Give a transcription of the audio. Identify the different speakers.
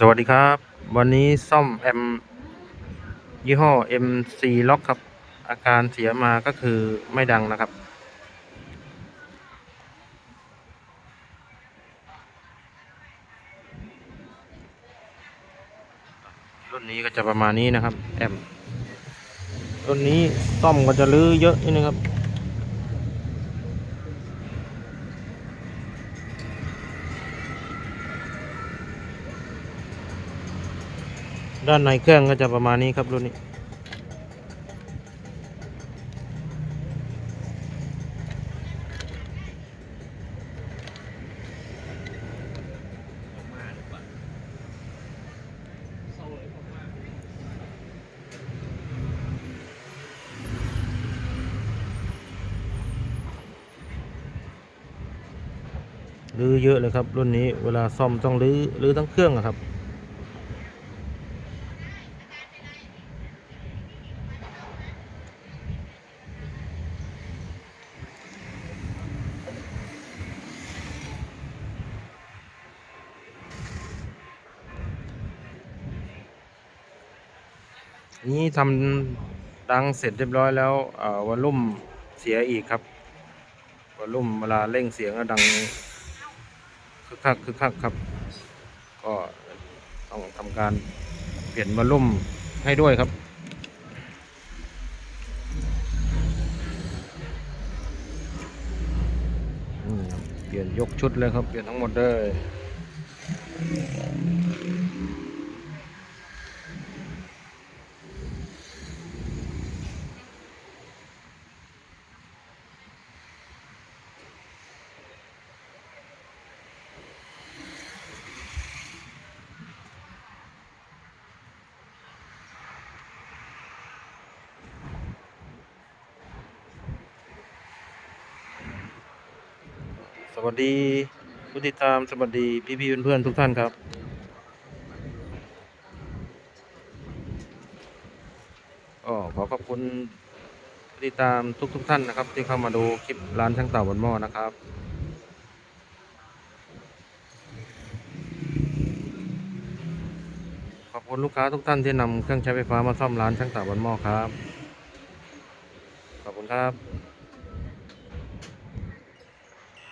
Speaker 1: สวัสดีครับ วันนี้ซ่อมแอมยี่ห้อ MC Lock ครับ อาการเสียมาก็คือไม่ดังนะครับ รุ่นนี้ก็จะประมาณนี้นะครับ แอมรุ่นนี้ซ่อมก็จะลื้อเยอะนิดนึงครับ ด้านในเครื่องก็จะประมาณนี้ครับรุ่นนี้ รื้อเยอะเลยครับ รุ่นนี้เวลาซ่อมต้องรื้อรื้อทั้งเครื่องอะครับ นี้ทำดังเสร็จเรียบร้อยแล้วอ่อวอลลุ่มเสียอีกครับวอลลุ่มเวลาเร่งเสียงก็ดังคึกคักคึกคักครับ ก็ต้องทำการเปลี่ยนวอลลุ่มให้ด้วยครับเปลี่ยนยกชุดเลยครับ เปลี่ยนทั้งหมดเลย สวัสดีผู้ติดตามสวัสดีพี่ๆเพื่อนๆทุกท่านครับ ก็ขอขอบคุณผู้ติดตามทุกๆท่านนะครับ ที่เข้ามาดูคลิปร้านช่างเต่าบนหม้อนะครับขอบคุณลูกค้าทุกท่านที่นำเครื่องใช้ไฟฟ้ามาซ่อมร้านช่างเต่าบนหม้อครับ ขอบคุณครับ